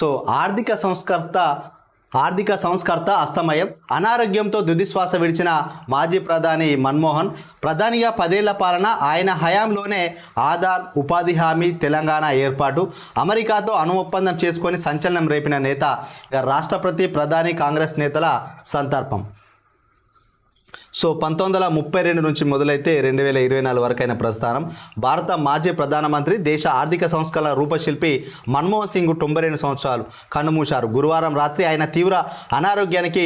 So ఆర్థిక సంస్కర్త ఆర్థిక సంస్కర్త అస్తమయం. అనారోగ్యంతో దుదిశ్వాస విడిచిన మాజీ ప్రధాని మన్మోహన్ ప్రధానిగా పదేళ్ళ పాలన ఆయన హయాంలోనే ఆధార్ ఉపాధి హామీ తెలంగాణ ఏర్పాటు అమెరికాతో అణు ఒప్పందం చేసుకొని సంచలనం రేపిన నేత రాష్ట్రపతి ప్రధాని కాంగ్రెస్ నేతల సంతర్పం. సో పంతొమ్మిది వందల ముప్పై రెండు నుంచి మొదలైతే రెండు వేల ఇరవై నాలుగు వరకైన ప్రస్థానం. భారత మాజీ ప్రధానమంత్రి దేశ ఆర్థిక సంస్కరణ రూపశిల్పి మన్మోహన్ సింగ్ తొంభై రెండు సంవత్సరాలు కన్నుమూశారు. గురువారం రాత్రి ఆయన తీవ్ర అనారోగ్యానికి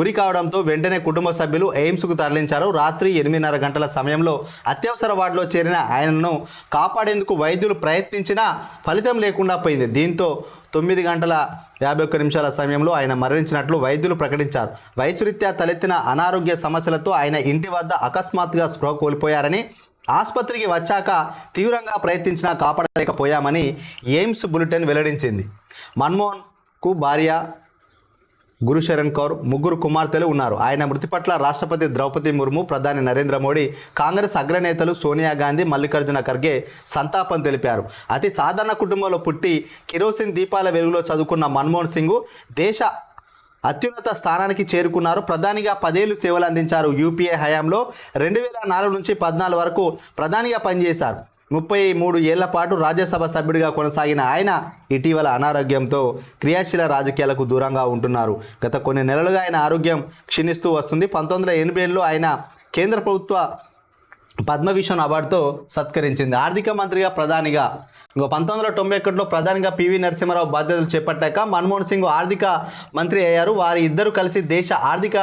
గురి కావడంతో వెంటనే కుటుంబ సభ్యులు ఎయిమ్స్కు తరలించారు. రాత్రి ఎనిమిదిన్నర గంటల సమయంలో అత్యవసర వార్డులో చేరిన ఆయనను కాపాడేందుకు వైద్యులు ప్రయత్నించినా ఫలితం లేకుండా పోయింది. దీంతో తొమ్మిది గంటల యాభై ఒక్క నిమిషాల సమయంలో ఆయన మరణించినట్లు వైద్యులు ప్రకటించారు. వయసురీత్యా తలెత్తిన అనారోగ్య సమస్యలతో ఆయన ఇంటి వద్ద అకస్మాత్తుగా స్పృహ కోల్పోయారని ఆసుపత్రికి వచ్చాక తీవ్రంగా ప్రయత్నించినా కాపాడలేకపోయామని ఎయిమ్స్ బులెటిన్ వెల్లడించింది. మన్మోహన్కు భార్య గురుశరణ్ కౌర్ ముగ్గురు కుమార్తెలు ఉన్నారు. ఆయన మృతి పట్ల రాష్ట్రపతి ద్రౌపది ముర్ము ప్రధాని నరేంద్ర మోడీ కాంగ్రెస్ అగ్రనేతలు సోనియా గాంధీ మల్లికార్జున ఖర్గే సంతాపం తెలిపారు. అతి సాధారణ కుటుంబంలో పుట్టి కిరోసిన్ దీపాల వెలుగులో చదువుకున్న మన్మోహన్ సింగ్ దేశ అత్యున్నత స్థానానికి చేరుకున్నారు. ప్రధానిగా పదేళ్ళు సేవలు అందించారు. యూపీఏ హయాంలో రెండు వేల నాలుగు నుంచి పద్నాలుగు వరకు ప్రధానిగా పనిచేశారు. ముప్పై మూడు ఏళ్ళ పాటు రాజ్యసభ సభ్యుడిగా కొనసాగిన ఆయన ఇటీవల అనారోగ్యంతో క్రియాశీల రాజకీయాలకు దూరంగా ఉంటున్నారు. గత కొన్ని నెలలుగా ఆయన ఆరోగ్యం క్షీణిస్తూ వస్తుంది. పంతొమ్మిది వందల ఎనభై ఆయన కేంద్ర ప్రభుత్వ పద్మభూషణ్ అవార్డుతో సత్కరించింది. ఆర్థిక మంత్రిగా ప్రధానిగా. ఇంకో పంతొమ్మిది వందల తొంభై ఒకటిలో ప్రధానిగా పివి నరసింహారావు బాధ్యతలు చేపట్టాక మన్మోహన్ సింగ్ ఆర్థిక మంత్రి అయ్యారు. వారి ఇద్దరు కలిసి దేశ ఆర్థిక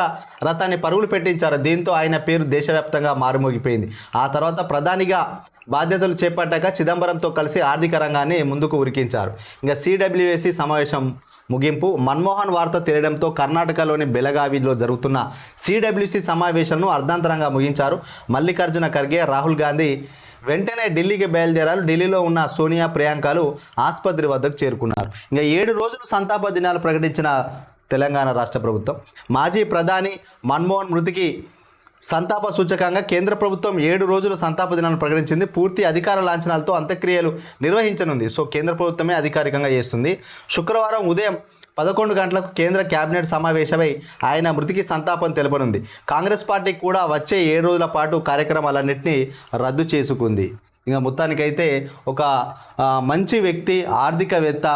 రథాన్ని పరుగులు పెట్టించారు. దీంతో ఆయన పేరు దేశవ్యాప్తంగా మారుమోగిపోయింది. ఆ తర్వాత ప్రధానిగా బాధ్యతలు చేపట్టాక చిదంబరంతో కలిసి ఆర్థిక రంగాన్ని ముందుకు ఉరికించారు. ఇంకా సిడబ్ల్యూఎసి సమావేశం ముగింపు మన్మోహన్ వార్త తెలియడంతో కర్ణాటకలోని బెలగావిలో జరుగుతున్న సిడబ్ల్యూసి సమావేశంను అర్ధాంతరంగా ముగించారు. మల్లికార్జున ఖర్గే రాహుల్ గాంధీ వెంటనే ఢిల్లీకి బయలుదేరారు. ఢిల్లీలో ఉన్న సోనియా ప్రియాంకలు ఆసుపత్రి వద్దకు చేరుకున్నారు. ఇంకా ఏడు రోజులు సంతాప దినాలు ప్రకటించిన తెలంగాణ రాష్ట్ర ప్రభుత్వం. మాజీ ప్రధాని మన్మోహన్ మృతికి సంతాప సూచకంగా కేంద్ర ప్రభుత్వం ఏడు రోజుల సంతాప దినాన్ని ప్రకటించింది. పూర్తి అధికార లాంఛనాలతో అంత్యక్రియలు నిర్వహించనుంది. సో కేంద్ర ప్రభుత్వమే అధికారికంగా చేస్తుంది. శుక్రవారం ఉదయం పదకొండు గంటలకు కేంద్ర కేబినెట్ సమావేశమై ఆయన మృతికి సంతాపం తెలపనుంది. కాంగ్రెస్ పార్టీ కూడా వచ్చే ఏడు రోజుల పాటు కార్యక్రమాలన్నింటినీ రద్దు చేసుకుంది. ఇంకా మొత్తానికైతే ఒక మంచి వ్యక్తి ఆర్థికవేత్త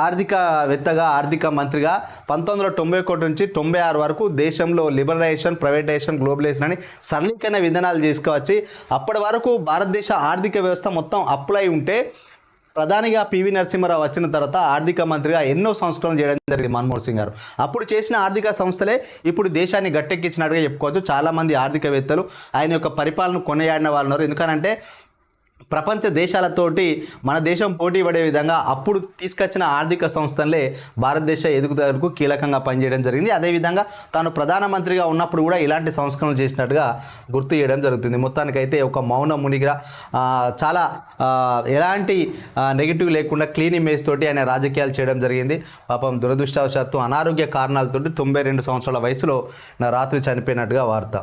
ఆర్థికవేత్తగా ఆర్థిక మంత్రిగా పంతొమ్మిది వందల తొంభై ఒకటి నుంచి తొంభై ఆరు వరకు దేశంలో లిబరలైజేషన్ ప్రైవేటైజేషన్ గ్లోబలైజేషన్ అని సరళీకరణ విధానాలు తీసుకువచ్చి అప్పటి వరకు భారతదేశ ఆర్థిక వ్యవస్థ మొత్తం అప్లై ఉంటే ప్రధానిగా పివి నరసింహారావు వచ్చిన తర్వాత ఆర్థిక మంత్రిగా ఎన్నో సంస్కరణలు చేయడం జరిగింది మన్మోహన్ సింగ్ గారు. అప్పుడు చేసిన ఆర్థిక సంస్థలే ఇప్పుడు దేశాన్ని గట్టెక్కించినట్టుగా చెప్పుకోవచ్చు. చాలామంది ఆర్థికవేత్తలు ఆయన యొక్క పరిపాలన కొనయాడిన వాళ్ళు ఉన్నారు. ఎందుకనంటే ప్రపంచ దేశాలతోటి మన దేశం పోటీ పడే విధంగా అప్పుడు తీసుకొచ్చిన ఆర్థిక సంస్థలే భారతదేశ ఎదుగుదలకు కీలకంగా పనిచేయడం జరిగింది. అదేవిధంగా తాను ప్రధానమంత్రిగా ఉన్నప్పుడు కూడా ఇలాంటి సంస్కరణలు చేసినట్టుగా గుర్తు చేయడం జరుగుతుంది. మొత్తానికైతే ఒక మౌన మునిగిరా చాలా ఎలాంటి నెగిటివ్ లేకుండా క్లీన్ ఇమేజ్ తోటి ఆయన రాజకీయాలు చేయడం జరిగింది. పాపం దురదృష్టవశాత్తు అనారోగ్య కారణాలతోటి తొంభై రెండు సంవత్సరాల వయసులో నా రాత్రి చనిపోయినట్టుగా వార్త.